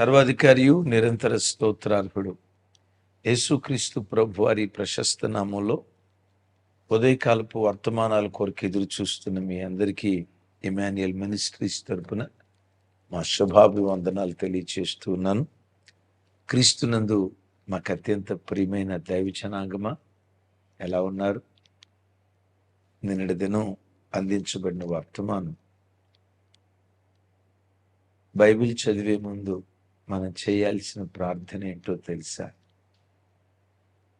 సర్వాధికారియు నిరంతర స్తోత్రార్హుడు. యేసుక్రీస్తు ప్రభు వారి ప్రశస్త నామంలో ఉదయకాలపు వర్తమానాల కొరకు ఎదురు చూస్తున్న మీ అందరికీ ఇమాన్యుయల్ మినిస్ట్రీస్ తరపున మా శుభాభివందనాలు తెలియచేస్తూ ఉన్నాను. క్రీస్తునందు మాకు అత్యంత ప్రియమైన దైవ ఎలా ఉన్నారు? నిన్నటి దినం అందించబడిన వర్తమానం. బైబిల్ చదివే ముందు మనం చేయాల్సిన ప్రార్థన ఏంటో తెలుసా?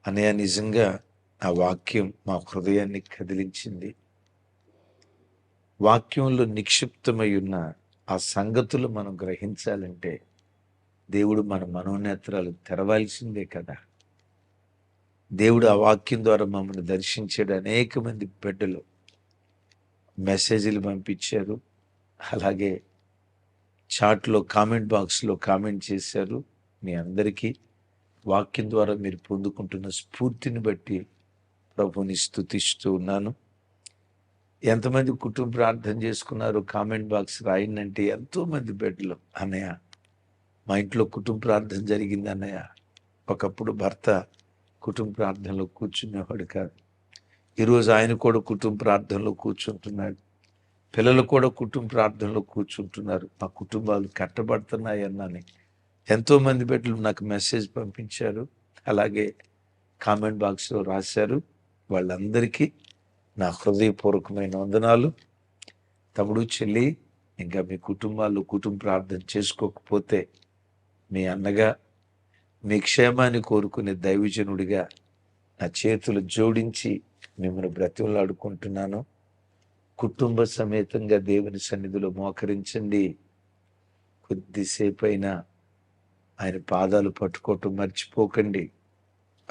అనయ నిజంగా ఆ వాక్యం మా హృదయాన్ని కదిలించింది. వాక్యంలో నిక్షిప్తమై ఉన్న ఆ సంగతులు మనం గ్రహించాలంటే దేవుడు మన మనోనేత్రాలు తెరవాల్సిందే కదా. దేవుడు ఆ వాక్యం ద్వారా మమ్మల్ని దర్శించాడు. అనేక మంది బిడ్డలు మెసేజ్లు పంపించారు. అలాగే చాట్లో కామెంట్ బాక్స్లో కామెంట్ చేశారు మీ అందరికీ. వాక్యం ద్వారా మీరు పొందుకుంటున్న స్ఫూర్తిని బట్టి ప్రభుని స్థుతిస్తూ ఉన్నాను. ఎంతమంది కుటుంబ ప్రార్థన చేసుకున్నారు కామెంట్ బాక్స్ రాయిందంటే ఎంతోమంది బిడ్డలు. అన్నయ్య మా ఇంట్లో కుటుంబ ప్రార్థన జరిగింది అన్నయ్య. ఒకప్పుడు భర్త కుటుంబ ప్రార్థనలో కూర్చునేవాడు కాదు. ఈరోజు ఆయన కూడా కుటుంబ ప్రార్థనలో కూర్చుంటున్నాడు. పిల్లలు కూడా కుటుంబ ప్రార్థనలో కూర్చుంటున్నారు. మా కుటుంబాలు కట్టబడుతున్నాయన్నాని ఎంతోమంది బిడ్డలు నాకు మెసేజ్ పంపించారు. అలాగే కామెంట్ బాక్స్లో రాశారు. వాళ్ళందరికీ నా హృదయపూర్వకమైన వందనాలు. తమ్ముడు చెల్లి ఇంకా మీ కుటుంబాలు కుటుంబ ప్రార్థన చేసుకోకపోతే మీ అన్నగా మీ క్షేమాన్ని కోరుకునే దైవజనుడిగా నా చేతులు జోడించి మిమ్మల్ని బ్రతిమలాడుకుంటున్నాను. కుటుంబ సమేతంగా దేవుని సన్నిధిలో మోకరించండి. కొద్దిసేపు అయినా ఆయన పాదాలు పట్టుకోవటం మర్చిపోకండి.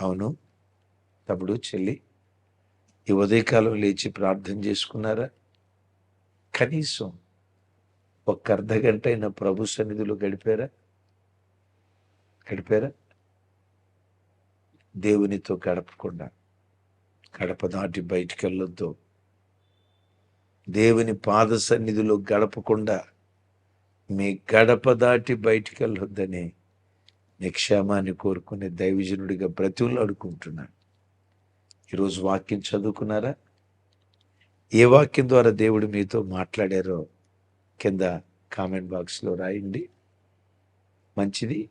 అవును? తప్పుడు చెల్లి ఈ ఉదయకాలం లేచి ప్రార్థన చేసుకున్నారా? కనీసం ఒక్క అర్ధ గంట అయినా ప్రభు సన్నిధిలో గడిపారా? గడిపారా? దేవునితో గడపకుండా గడప దాటి బయటికి వెళ్ళొద్దు. దేవుని పాద సన్నిధిలో గడపకుండా మీ గడప దాటి బయటికి వెళ్ళొద్దని నిక్షేమాన్ని కోరుకునే దైవజనుడిగా బ్రతువులు అడుకుంటున్నాను ఈరోజు వాక్యం చదువుకున్నారా? ఏ వాక్యం ద్వారా దేవుడు మీతో మాట్లాడారో కింద కామెంట్ బాక్స్లో రాయండి. మంచిది.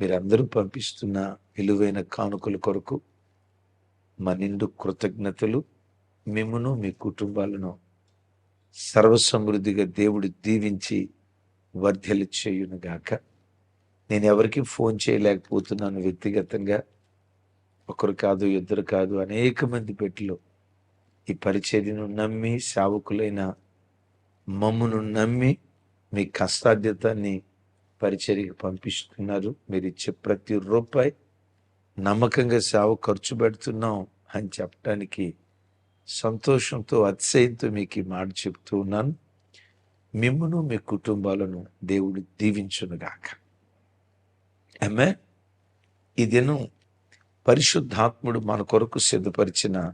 మీరందరూ పంపిస్తున్న విలువైన కానుకల కొరకు మా నిండు కృతజ్ఞతలు. మిమ్మును మీ కుటుంబాలను సర్వసమృద్ధిగా దేవుడు దీవించి వర్ధలు చేయునుగాక నేను ఎవరికి ఫోన్ చేయలేకపోతున్నాను వ్యక్తిగతంగా. ఒకరు కాదు ఇద్దరు కాదు అనేక మంది పెట్టిలో ఈ పరిచర్యను నమ్మి సేవకులైన మమ్మును నమ్మి మీ కష్టాధ్యతాన్ని పరిచర్యకు పంపిస్తున్నారు. మీరు ఇచ్చే ప్రతి రూపాయి నమ్మకంగా సేవ ఖర్చు పెడుతున్నాం అని చెప్పడానికి సంతోషంతో అతిశయంతో మీకు ఈ మాట చెప్తూ ఉన్నాను. మిమ్మను మీ కుటుంబాలను దేవుడు దీవించునుగాక. ఆమె ఈ దినం పరిశుద్ధాత్ముడు మన కొరకు సిద్ధపరిచిన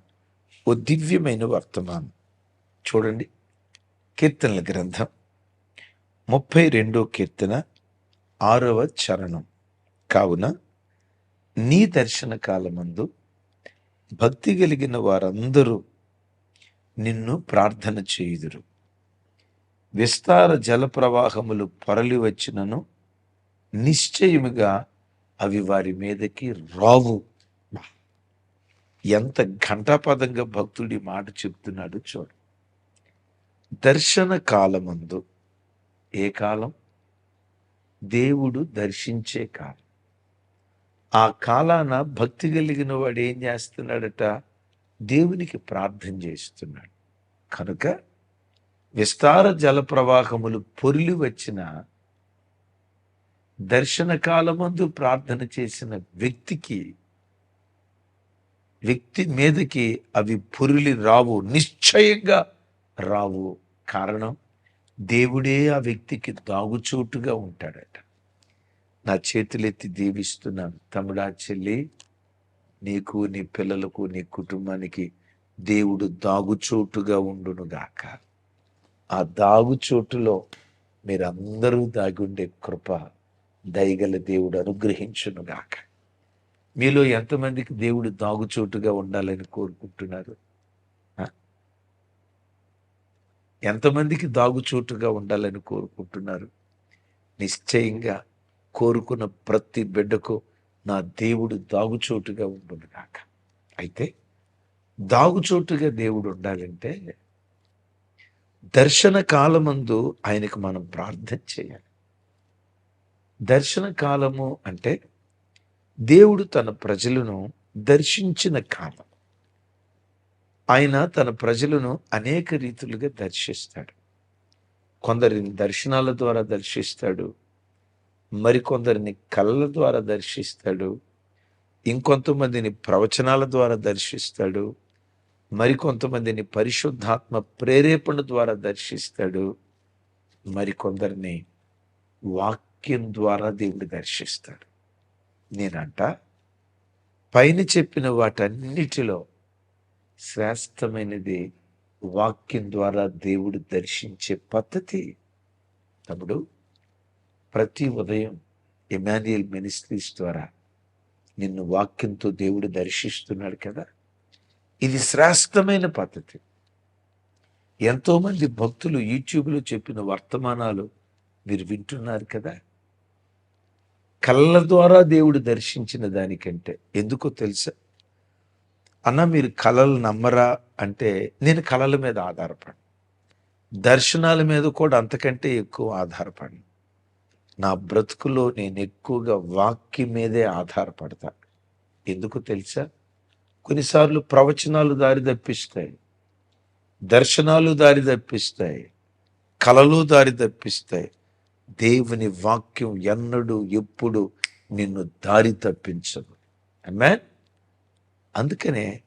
ఓ దివ్యమైన వర్తమానం. చూడండి కీర్తనల గ్రంథం ముప్పై రెండో కీర్తన ఆరవ చరణం. కావున నీ దర్శన కాలమందు భక్తి కలిగిన వారందరూ నిన్ను ప్రార్థన చేయుదురు. విస్తార జల ప్రవాహములు పొరలి వచ్చినను నిశ్చయముగా అవి వారి మీదకి రావు. ఎంత ఘంటాపదంగా భక్తుడి మాట చెప్తున్నాడు చూడు. దర్శన కాలమందు ఏ కాలం? దేవుడు దర్శించే కాలం. ఆ కాలాన భక్తి కలిగిన వాడు ఏం చేస్తున్నాడట? దేవునికి ప్రార్థన చేస్తున్నాడు. కనుక విస్తార జల ప్రవాహములు పొరిలి వచ్చిన దర్శన కాలమందు ప్రార్థన చేసిన వ్యక్తికి వ్యక్తి మీదకి అవి పొరిలి రావు నిశ్చయంగా రావు. కారణం దేవుడే ఆ వ్యక్తికి దాగుచోటుగా ఉంటాడట. నా చేతులెత్తి దీవిస్తున్నాను. తమ్ముడా చెల్లి నీకు నీ పిల్లలకు నీ కుటుంబానికి దేవుడు దాగుచోటుగా ఉండునుగాక. ఆ దాగుచోటులో మీరందరూ దాగి ఉండే కృప దయగల దేవుడు అనుగ్రహించునుగాక. మీలో ఎంతమందికి దేవుడు దాగుచోటుగా ఉండాలని కోరుకుంటున్నారు? ఎంతమందికి దాగుచోటుగా ఉండాలని కోరుకుంటున్నారు? నిశ్చయంగా కోరుకున్న ప్రతి బిడ్డకు నా దేవుడు దాగుచోటుగా ఉండునుగాక. అయితే దాగుచోటుగా దేవుడు ఉండాలంటే దర్శన కాలమందు ఆయనకు మనం ప్రార్థన చేయాలి. దర్శన కాలము అంటే దేవుడు తన ప్రజలను దర్శించిన కాలం. ఆయన తన ప్రజలను అనేక రీతులుగా దర్శిస్తాడు. కొందరిని దర్శనాల ద్వారా దర్శిస్తాడు. మరికొందరిని కళ్ళ ద్వారా దర్శిస్తాడు. ఇంకొంతమందిని ప్రవచనాల ద్వారా దర్శిస్తాడు. మరికొంతమందిని పరిశుద్ధాత్మ ప్రేరేపణ ద్వారా దర్శిస్తాడు. మరికొందరిని వాక్యం ద్వారా దేవుడు దర్శిస్తాడు. నేనంట పైన చెప్పిన వాటన్నిటిలో శ్రేష్టమైనది వాక్యం ద్వారా దేవుడు దర్శించే పద్ధతి. తమ్ముడు ప్రతి ఉదయం ఎమాన్యుయల్ మినిస్ట్రీస్ ద్వారా నిన్ను వాక్యంతో దేవుడు దర్శిస్తున్నాడు కదా. ఇది శ్రేష్టమైన పద్ధతి. ఎంతోమంది భక్తులు యూట్యూబ్లో చెప్పిన వర్తమానాలు మీరు వింటున్నారు కదా? కళ్ళ ద్వారా దేవుడు దర్శించిన దానికంటే ఎందుకో తెలుసా? అన్న మీరు కళలు నమ్మరా అంటే నేను కళల మీద ఆధారపడి దర్శనాల మీద కూడా అంతకంటే ఎక్కువ ఆధారపడి నా బ్రతుకులో నేను ఎక్కువగా వాక్యం మీదే ఆధారపడతా. ఎందుకు తెలుసా? కొన్నిసార్లు ప్రవచనాలు దారి తప్పిస్తాయి దర్శనాలు దారి తప్పిస్తాయి కళలు దారి తప్పిస్తాయి. దేవుని వాక్యం ఎన్నడూ ఎప్పుడు నిన్ను దారి తప్పించదు. అమ్మాన్ అందుకనే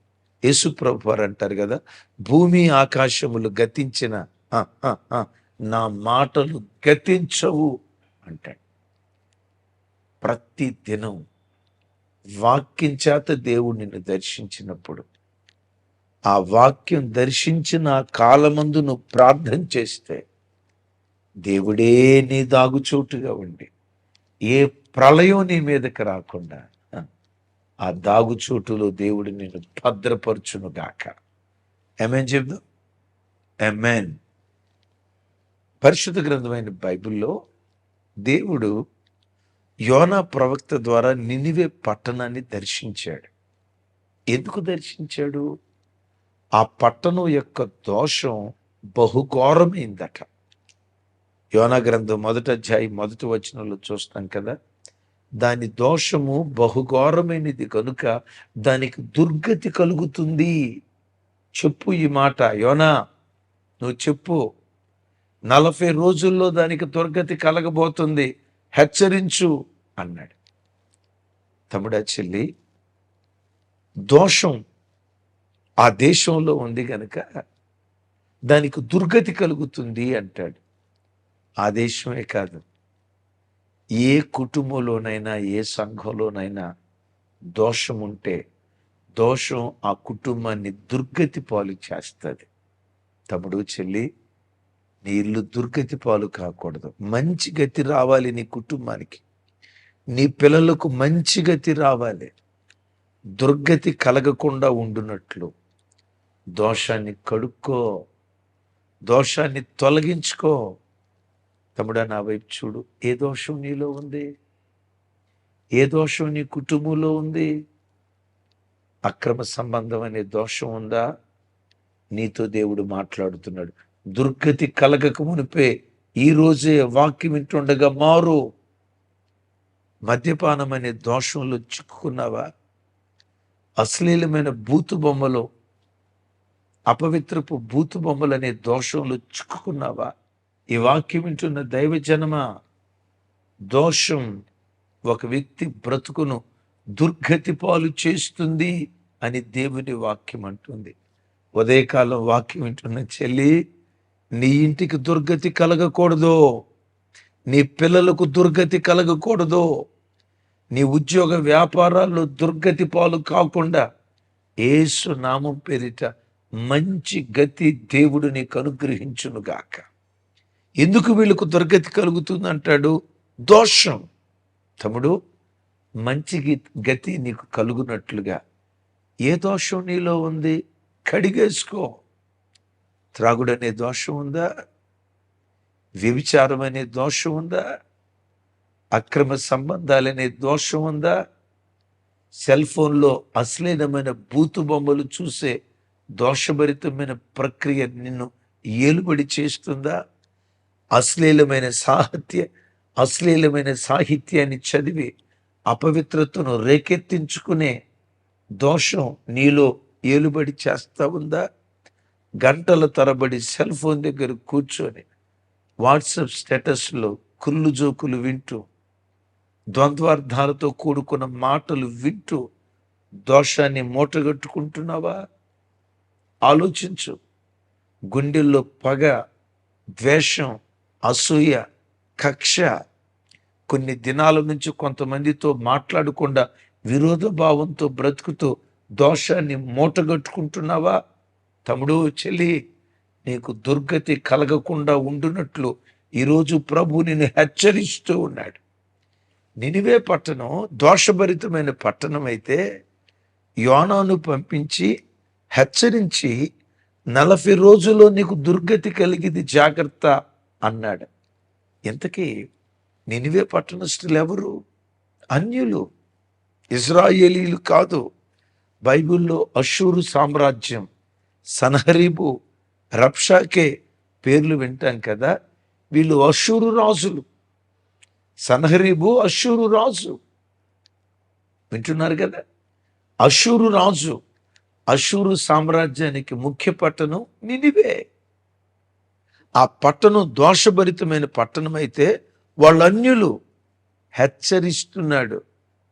యేసుప్రభు వారు అంటారు కదా భూమి ఆకాశములు గతించిన ఆ, ఆ, ఆ, నా మాటలు గతించవు అంటాడు. ప్రతి దినం వాక్యం చేత దేవుడు నిన్ను దర్శించినప్పుడు ఆ వాక్యం దర్శించిన కాలమందు నువ్వు ప్రార్థన చేస్తే దేవుడే నీ దాగుచోటుగా ఉండి ఏ ప్రళయం నీ మీదకి రాకుండా ఆ, దాగుచోటులో దేవుడు నిన్ను భద్రపరచును గాక ఏమేం చెప్దాం ఎమెన్ పరిశుద్ధ గ్రంథమైన బైబిల్లో దేవుడు యోనా ప్రవక్త ద్వారా నినివే పట్టణాన్ని దర్శించాడు. ఎందుకు దర్శించాడు? ఆ పట్టణం యొక్క దోషం బహుఘోరమైందట. యోనా గ్రంథం మొదట అధ్యాయం మొదటి వచనంలో చూస్తాం కదా? దాని దోషము బహుఘోరమైనది కనుక దానికి దుర్గతి కలుగుతుంది. చెప్పు ఈ మాట యోనా నువ్వు చెప్పు. నలభై రోజుల్లో దానికి దుర్గతి కలగబోతుంది. హెచ్చరించు. అన్నాడు. తమ్ముడా చెల్లి దోషం ఆ దేశంలో ఉంది గనక దానికి దుర్గతి కలుగుతుంది అంటాడు. ఆ దేశమే కాదు ఏ కుటుంబంలోనైనా ఏ సంఘంలోనైనా దోషం ఉంటే దోషం ఆ కుటుంబాన్ని దుర్గతి పాలు చేస్తుంది. తమ్ముడు చెల్లి నీ ఇల్లు దుర్గతి పాలు కాకూడదు. మంచి గతి రావాలి నీ కుటుంబానికి. నీ పిల్లలకు మంచి గతి రావాలి. దుర్గతి కలగకుండా ఉండునట్లు. దోషాన్ని కడుక్కో. దోషాన్ని తొలగించుకో. తమ్ముడా నా వైపు చూడు. ఏ దోషం నీలో ఉంది? ఏ దోషం నీ కుటుంబంలో ఉంది? అక్రమ సంబంధం అనే దోషం ఉందా? నీతో దేవుడు మాట్లాడుతున్నాడు. దుర్గతి కలగక మునిపే ఈ రోజే వాక్యం వింటుండగా మారు. మద్యపానం అనే దోషంలో చిక్కుకున్నావా? అశ్లీలమైన బూతు బొమ్మలో అపవిత్రపు బూతు బొమ్మలు అనే దోషంలో చిక్కుకున్నావా? ఈ వాక్యం వింటున్న దైవజనమ దోషం ఒక వ్యక్తి బ్రతుకును దుర్గతి పాలు చేస్తుంది అని దేవుని వాక్యం అంటుంది. ఉదయకాలం వాక్యం వింటున్న చెల్లి నీ ఇంటికి దుర్గతి కలగకూడదు. నీ పిల్లలకు దుర్గతి కలగకూడదు. నీ ఉద్యోగ వ్యాపారాల్లో దుర్గతి పాలు కాకుండా ఏసు నామం పేరిట మంచి గతి దేవుడు నీకు అనుగ్రహించునుగాక ఎందుకు వీళ్ళకు దుర్గతి కలుగుతుంది అంటాడు? దోషం. తమ్ముడు మంచి గతి నీకు కలుగునట్లుగా. ఏ దోషం నీలో ఉంది? కడిగేసుకో. త్రాగుడనే దోషం ఉందా? వ్యభిచారం అనే దోషం ఉందా? అక్రమ సంబంధాలనే దోషం ఉందా? సెల్ ఫోన్లో అశ్లీలమైన బూతు బొమ్మలు చూసే దోషభరితమైన ప్రక్రియ నిన్ను ఏలుబడి చేస్తుందా? అశ్లీలమైన సాహిత్య అశ్లీలమైన సాహిత్యాన్ని చదివి అపవిత్రతను రేకెత్తించుకునే దోషం నీలో ఏలుబడి చేస్తా ఉందా? గంటల తరబడి సెల్ ఫోన్ దగ్గర కూర్చొని వాట్సాప్ స్టేటస్లో కుళ్ళు జోకులు వింటూ ద్వంద్వార్థాలతో కూడుకున్న మాటలు వింటూ దోషాన్ని మూటగట్టుకుంటున్నావా? ఆలోచించు. గుండెల్లో పగ ద్వేషం అసూయ కక్ష కొన్ని దినాల నుంచి కొంతమందితో మాట్లాడకుండా విరోధ భావంతో బ్రతుకుతూ దోషాన్ని మూటగట్టుకుంటున్నావా? తమ్ముడు చెల్లి నీకు దుర్గతి కలగకుండా ఉండునట్లు ఈరోజు ప్రభు నిన్ను హెచ్చరిస్తూ ఉన్నాడు. నినివే పట్టణం దోషభరితమైన పట్టణం అయితే యోనాను పంపించి హెచ్చరించి నలభై రోజుల్లో నీకు దుర్గతి కలిగింది జాగ్రత్త అన్నాడు. ఇంతకీ నినివే పట్టణస్థులు ఎవరు? అన్యులు ఇజ్రాయేలీలు కాదు. బైబిల్లో అషూరు సామ్రాజ్యం సనహరీబు రప్షాకే పేర్లు వింటాం కదా వీళ్ళు అశూరు రాజులు. సన్హరీబు అశూరు రాజు. వింటున్నారు కదా? అశూరు రాజు అశూరు సామ్రాజ్యానికి ముఖ్య పట్టణం నినివే. ఆ పట్టణం దోషభరితమైన పట్టణం అయితే హెచ్చరిస్తున్నాడు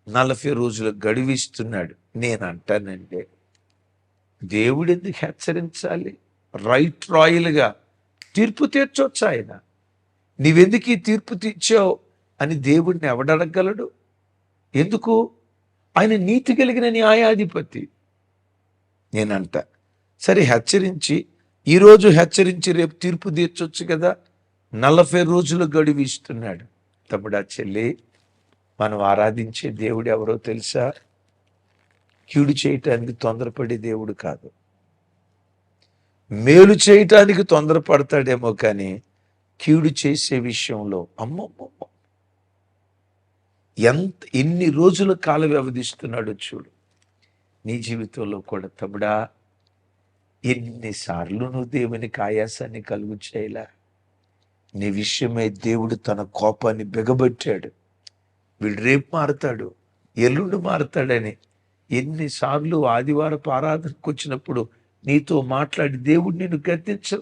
నలభై రోజులు గడివిస్తున్నాడు. నేను అంటానంటే దేవుడు ఎందుకు హెచ్చరించాలి? రైట్ రాయల్గా తీర్పు తీర్చొచ్చు ఆయన నీవెందుకు ఈ తీర్పు తీర్చావు అని దేవుడిని ఎవడడగలడు? ఎందుకు? ఆయన నీతి కలిగిన న్యాయాధిపతి. నేనంట. సరే హెచ్చరించి ఈరోజు హెచ్చరించి రేపు తీర్పు తీర్చొచ్చు కదా? నలభై రోజులు గడువు ఇస్తున్నాడు. తమ్ముడా చెల్లి మనం ఆరాధించే దేవుడు ఎవరో తెలుసా? కీడు చేయటానికి తొందరపడే దేవుడు కాదు. మేలు చేయటానికి తొందరపడతాడేమో కానీ కీడు చేసే విషయంలో అమ్మమ్మమ్మ. ఎంత ఎన్ని రోజుల కాల వ్యవధిస్తున్నాడో చూడు. నీ జీవితంలో కూడా తమ్ముడా ఎన్నిసార్లు నువ్వు దేవునికి ఆయాసాన్ని కలుగు చేయలా. నీ విషయమై దేవుడు తన కోపాన్ని బిగబట్టాడు. వీడు రేపు మారుతాడు ఎల్లుండి మారుతాడని ఎన్నిసార్లు ఆదివారపు ఆరాధనకు వచ్చినప్పుడు నీతో మాట్లాడి దేవుడు నిన్ను గద్దించల.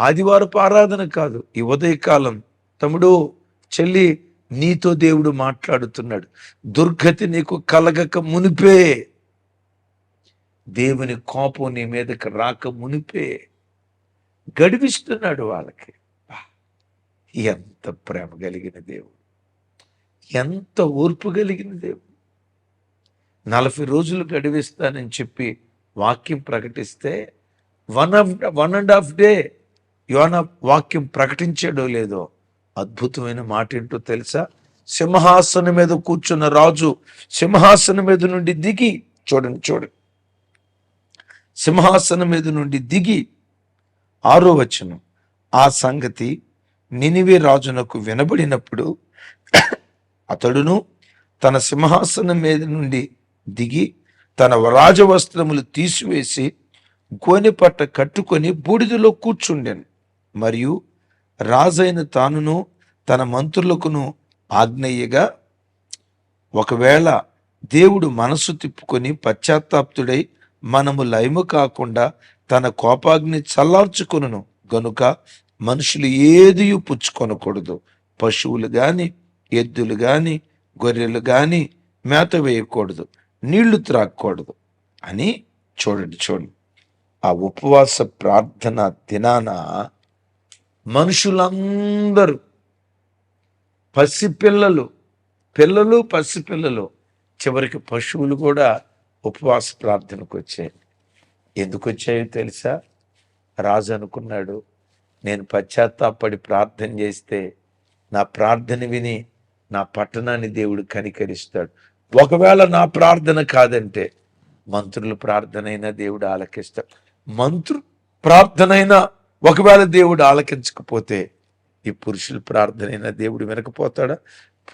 ఆదివారపు ఆరాధన కాదు ఈ ఉదయకాలం. తమ్ముడు చెల్లి నీతో దేవుడు మాట్లాడుతున్నాడు. దుర్గతి నీకు కలగక మునిపే. దేవుని కోపం నీ మీదకి రాక మునిపే. గడిపిస్తున్నాడు వాళ్ళకి. ఎంత ప్రేమ కలిగిన దేవుడు. ఎంత ఓర్పు కలిగిన దేవుడు. నలభై రోజులు గడివిస్తానని చెప్పి వాక్యం ప్రకటిస్తే one of one and half day యోన వాక్యం ప్రకటించాడో లేదో అద్భుతమైన మాట ఏంటో తెలుసా? సింహాసనం మీద కూర్చున్న రాజు సింహాసనం మీద నుండి దిగి చూడండి చూడండి. సింహాసనం మీద నుండి దిగి ఆరో వచనం ఆ సంగతి నినివే రాజునకు వినబడినప్పుడు అతడును తన సింహాసనం మీద నుండి దిగి తన రాజవస్త్రములు తీసివేసి గోనెపట్ట కట్టుకొని బూడిదలో కూర్చుండెను. మరియు రాజైన తానును తన మంత్రులకును ఆజ్ఞయ్యగా ఒకవేళ దేవుడు మనసు తిప్పుకొని పశ్చాత్తాప్తుడై మనము లయము కాకుండా తన కోపాగ్ని చల్లార్చుకొనును గనుక మనుషులు ఏది పుచ్చుకొనకూడదు. పశువులు కానీ ఎద్దులు కానీ గొర్రెలు కానీ మేత వేయకూడదు. నీళ్ళు త్రాగకూడదు అని చూడండి చూడండి. ఆ ఉపవాస ప్రార్థన దినాన మనుషులందరూ పసిపిల్లలు పిల్లలు పసిపిల్లలు చివరికి పశువులు కూడా ఉపవాస ప్రార్థనకు వచ్చాయి. ఎందుకు వచ్చాయో తెలుసా? రాజు అనుకున్నాడు నేను పశ్చాత్తాపడి ప్రార్థన చేస్తే నా ప్రార్థన విని నా పట్టణాన్ని దేవుడు కనికరిస్తాడు. ఒకవేళ నా ప్రార్థన కాదంటే మంత్రుల ప్రార్థనైనా దేవుడు ఆలకిస్తాడు. మంత్రు ప్రార్థనైనా ఒకవేళ దేవుడు ఆలకించకపోతే ఈ పురుషుల ప్రార్థనైనా దేవుడు వినకపోతాడా?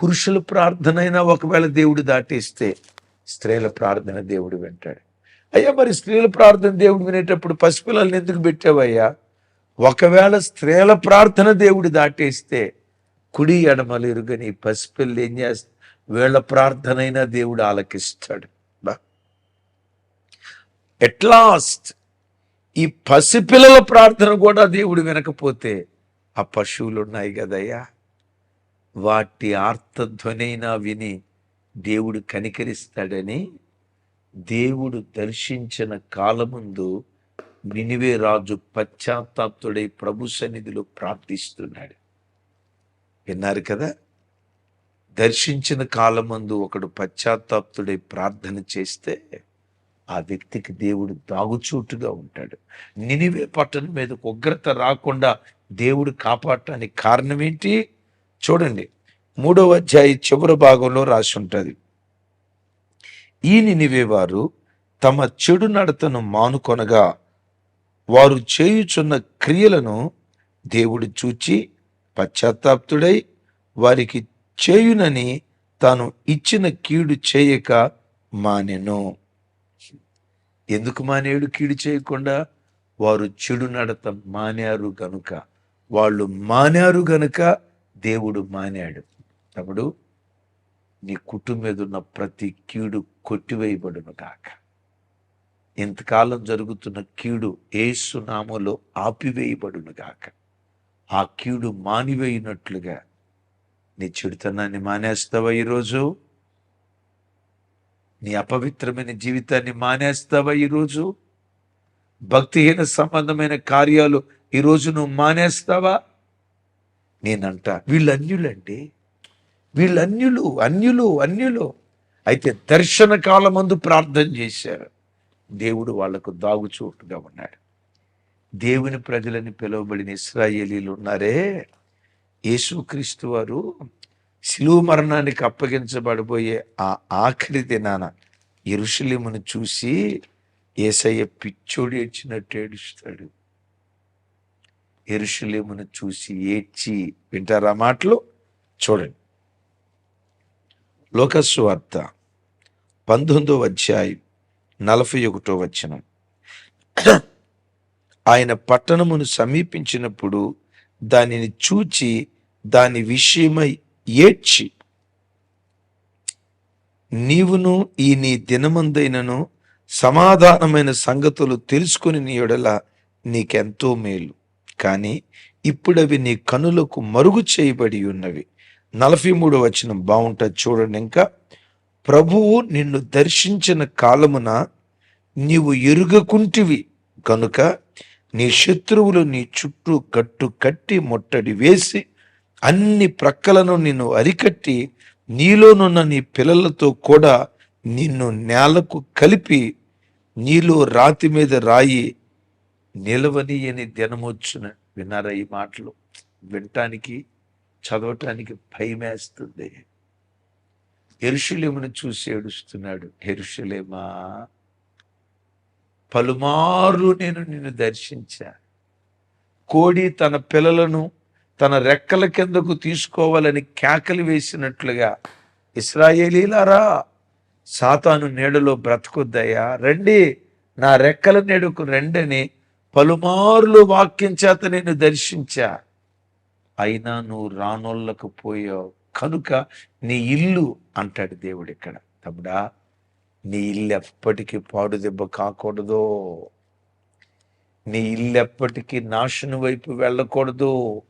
పురుషుల ప్రార్థనైనా ఒకవేళ దేవుడు దాటిస్తే స్త్రీల ప్రార్థన దేవుడు వింటాడు. అయ్యా మరి స్త్రీల ప్రార్థన దేవుడు వినేటప్పుడు పసిపిల్లల్ని ఎందుకు పెట్టావయ్యా? ఒకవేళ స్త్రీల ప్రార్థన దేవుడు దాటేస్తే కుడి ఎడమలు ఇరుగని పసిపిల్లలు ఏం చేస్తా వీళ్ళ ప్రార్థనైనా దేవుడు ఆలకిస్తాడు. బా. ఎట్ లాస్ట్ ఈ పసిపిల్లల ప్రార్థన కూడా దేవుడు వినకపోతే ఆ పశువులు ఉన్నాయి కదయ్యా. వాటి ఆర్తధ్వనైనా విని దేవుడు కనికరిస్తాడని దేవుడు దర్శించిన కాలముందు నినివే రాజు పశ్చాత్తాప్తుడై ప్రభు సన్నిధిలో ప్రార్థిస్తున్నాడు. విన్నారు కదా? దర్శించిన కాలమందు ఒకడు పశ్చాత్తాప్తుడై ప్రార్థన చేస్తే ఆ వ్యక్తికి దేవుడు దాగుచూటుగా ఉంటాడు. నినివే పట్టణం మీద ఉగ్రత రాకుండా దేవుడు కాపాడటానికి కారణం ఏంటి చూడండి. మూడవ అధ్యాయ చివరి భాగంలో రాసి ఉంటుంది. ఈ నినివే వారు తమ చెడు నడతను మానుకొనగా వారు చేయుచున్న క్రియలను దేవుడు చూచి పశ్చాత్తాప్తుడై వారికి చేయునని తాను ఇచ్చిన కీడు చేయక మానెను. ఎందుకు మానేడు కీడు చేయకుండా? వారు చెడు నడత మానారు గనుక. వాళ్ళు మానారు గనుక దేవుడు మానాడు. తమ్ముడు నీ కుటుంబం మీద ఉన్న ప్రతి కీడు కొట్టివేయబడును కాక ఇంతకాలం జరుగుతున్న కీడు ఏసునామలో ఆపివేయబడును గాక. ఆ కీడు మానివేయినట్లుగా నీ చెడుతనాన్ని మానేస్తావా ఈరోజు? నీ అపవిత్రమైన జీవితాన్ని మానేస్తావా ఈరోజు? భక్తిహీన సంబంధమైన కార్యాలు ఈరోజు నువ్వు మానేస్తావా? నేనంట వీళ్ళు అన్యులండి వీళ్ళు అన్యులు అన్యులు. అన్యులు అయితే దర్శన కాలమందు ప్రార్థన చేశారు. దేవుడు వాళ్ళకు దాగుచోటుగా ఉన్నాడు. దేవుని ప్రజలని పిలువబడిన ఇస్రాయేలీలు ఉన్నారే? యేసుక్రీస్తు వారు శిలువు మరణానికి అప్పగించబడిపోయే ఆ ఆఖరి దినాన ఎరుషలేమును చూసి ఏసయ్య పిచ్చోడి ఏడ్చినట్టు ఏడుస్తాడు. ఎరుషులేమును చూసి ఏడ్చి వింటారా మాటలు? చూడండి. లోకస్సు వార్త పంతొమ్మిదో అధ్యాయం నలభై ఒకటో వచ్చిన ఆయన పట్టణమును సమీపించినప్పుడు దానిని చూచి దాని విషయమై ఏడ్చి నీవును ఈ నీ దినమందైనను సమాధానమైన సంగతులు తెలుసుకుని నీ ఎడల నీకెంతో మేలు. కానీ ఇప్పుడవి నీ కనులకు మరుగు చేయబడి ఉన్నవి. నలభై మూడు వచ్చిన బాగుంటుంది చూడండి ఇంకా. ప్రభువు నిన్ను దర్శించిన కాలమున నీవు ఎరుగకుంటివి. కనుక నీ శత్రువులు నీ చుట్టూ గట్టు కట్టి ముట్టడి వేసి అన్ని ప్రక్కలను నిన్ను అరికట్టి నీలోనున్న నీ పిల్లలతో కూడా నిన్ను నేలకు కలిపి నీలో రాతి మీద రాయి నిలవనీయని దినమొచ్చున. విన్నారా ఈ మాటలు? వినటానికి చదవటానికి భయమేస్తుంది. ఎరుషులేమును చూసి ఏడుస్తున్నాడు. ఎరుషులేమా పలుమార్లు నేను నిన్ను దర్శించా. కోడి తన పిల్లలను తన రెక్కల కిందకు తీసుకోవాలని కేకలు వేసినట్లుగా ఇస్రాయేలీలారా సాతాను నీడలో బ్రతకొద్దయ్యా. రండి నా రెక్కల నీడకు రండని పలుమార్లు వాక్యం చేత నేను దర్శించా. అయినా నువ్వు రానోళ్ళకు పోయావు. కనుక నీ ఇల్లు అంటాడు దేవుడు ఇక్కడ. తమ్ముడా నీ ఇల్లు ఎప్పటికీ పాడు దెబ్బ కాకూడదు. నీ ఇల్లు ఎప్పటికీ నాశనం వైపు వెళ్ళకూడదు.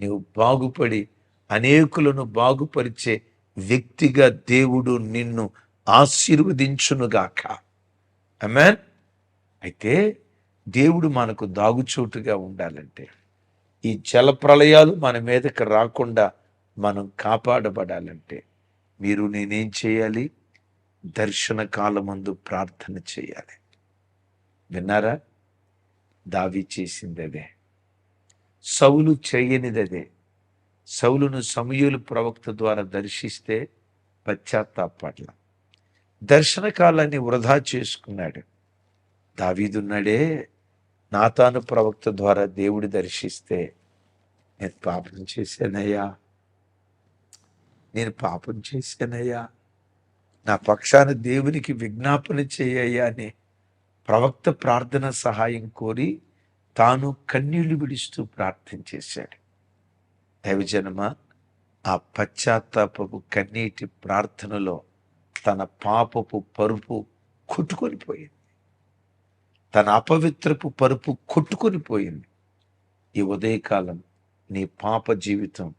నీవు బాగుపడి అనేకులను బాగుపరిచే వ్యక్తిగా దేవుడు నిన్ను ఆశీర్వదించునుగాక. అమెన్ అయితే దేవుడు మనకు దాగుచోటుగా ఉండాలంటే ఈ జల ప్రళయాలు మన మీదకి రాకుండా మనం కాపాడబడాలంటే మీరు నేనేం చేయాలి? దర్శన కాలమందు ప్రార్థన చేయాలి. విన్నారా? దావి చేసింది అదే సౌలు చేయనిది అదే సౌలును సమయులు ప్రవక్త ద్వారా దర్శిస్తే పశ్చాత్తాపట్ల. దర్శన కాలాన్ని వృధా చేసుకున్నాడు. దావీదున్నాడే నాతాను ప్రవక్త ద్వారా దేవుడు దర్శిస్తే నేను పాపం చేశానయ్యా. నేను పాపం చేశానయ్యా. నా పక్షాన దేవునికి విజ్ఞాపన చేయయ్యా అని ప్రవక్త ప్రార్థన సహాయం కోరి తాను కన్నీళ్ళు విడుస్తూ ప్రార్థన చేశాడు. దైవజనమ ఆ పశ్చాత్తాపపు కన్నీటి ప్రార్థనలో తన పాపపు పరుపు కొట్టుకొని పోయింది. తన అపవిత్రపు పరుపు కొట్టుకొని పోయింది. ఈ ఉదయకాలం నీ పాప జీవితం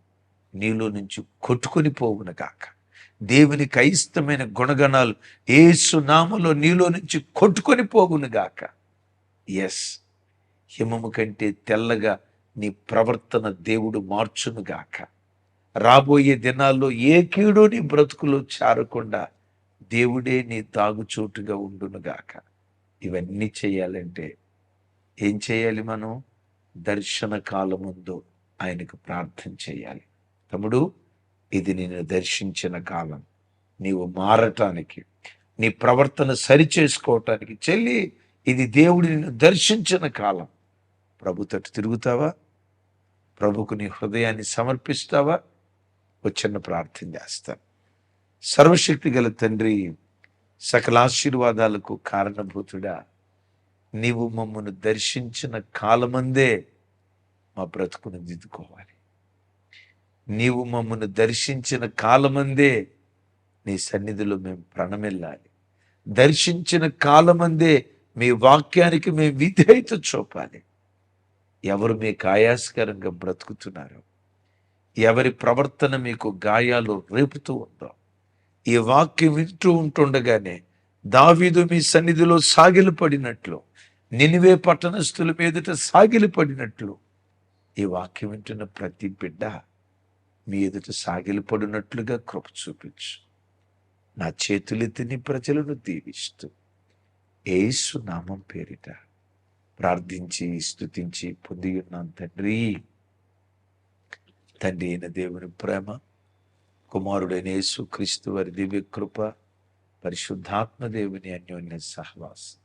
నీలో నుంచి కొట్టుకొని పోవును గాక. దేవునికి అయిష్టమైన గుణగణాలు ఏసునామలో నీలో నుంచి కొట్టుకొని పోవును గాక. ఎస్ హిమము కంటే తెల్లగా నీ ప్రవర్తన దేవుడు మార్చును గాక. రాబోయే దినాల్లో ఏ కీడు నీ బ్రతుకులో చారకుండా దేవుడే నీ తాగుచోటుగా ఉండును గాక. ఇవన్నీ చేయాలంటే ఏం చేయాలి మనం? దర్శన కాలముందు ఆయనకు ప్రార్థన చేయాలి. తమ్ముడు ఇది నేను దర్శించిన కాలం. నీవు మారటానికి నీ ప్రవర్తన సరిచేసుకోవటానికి చెల్లి ఇది దేవుడు నిన్ను దర్శించిన కాలం. ప్రభు తట్టు తిరుగుతావా? ప్రభుకు నీ హృదయాన్ని సమర్పిస్తావా? వచ్చిన ప్రార్థన చేస్తాను. సర్వశక్తి గల తండ్రి సకల ఆశీర్వాదాలకు కారణభూతుడా నీవు మమ్మను దర్శించిన కాలమందే మా బ్రతుకును దిద్దుకోవాలి. నీవు మమ్మను దర్శించిన కాలమందే నీ సన్నిధిలో మేము ప్రణమిల్లాలి. దర్శించిన కాలమందే మీ వాక్యానికి మేము విధేయత చూపాలి. ఎవరు మీ గాయాస్కరంగా బ్రతుకుతున్నారు ఎవరి ప్రవర్తన మీకు గాయాలు రేపుతూ ఉందో ఈ వాక్యం వింటూ ఉంటుండగానే దావీదు మీ సన్నిధిలో సాగిలపడినట్లు నినివే పట్టణస్థుల మీదట సాగిలపడినట్లు ఈ వాక్యం వింటున్న ప్రతి బిడ్డ మీ ఎదుట సాగిలపడినట్లుగా కృప చూపించు. నా చేతులెత్తి నీ ప్రజలను దీవిస్తూ ఏసు నామం పేరిట ప్రార్థించి స్తుతించి పొంది ఉన్నాను తండ్రి. తండ్రి అయిన దేవుని ప్రేమ కుమారుడైన యేసు క్రీస్తు వారి దివ్య కృప పరిశుద్ధాత్మ దేవుని అన్యోన్య సహవాసం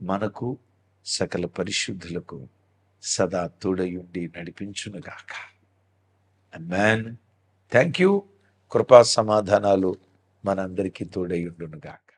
మనకు సకల పరిశుద్ధులకు సదా తోడయుండి నడిపించునుగాక మ్యాన్ థ్యాంక్ యూ కృపా సమాధానాలు మనందరికీ తోడయుండునుగాక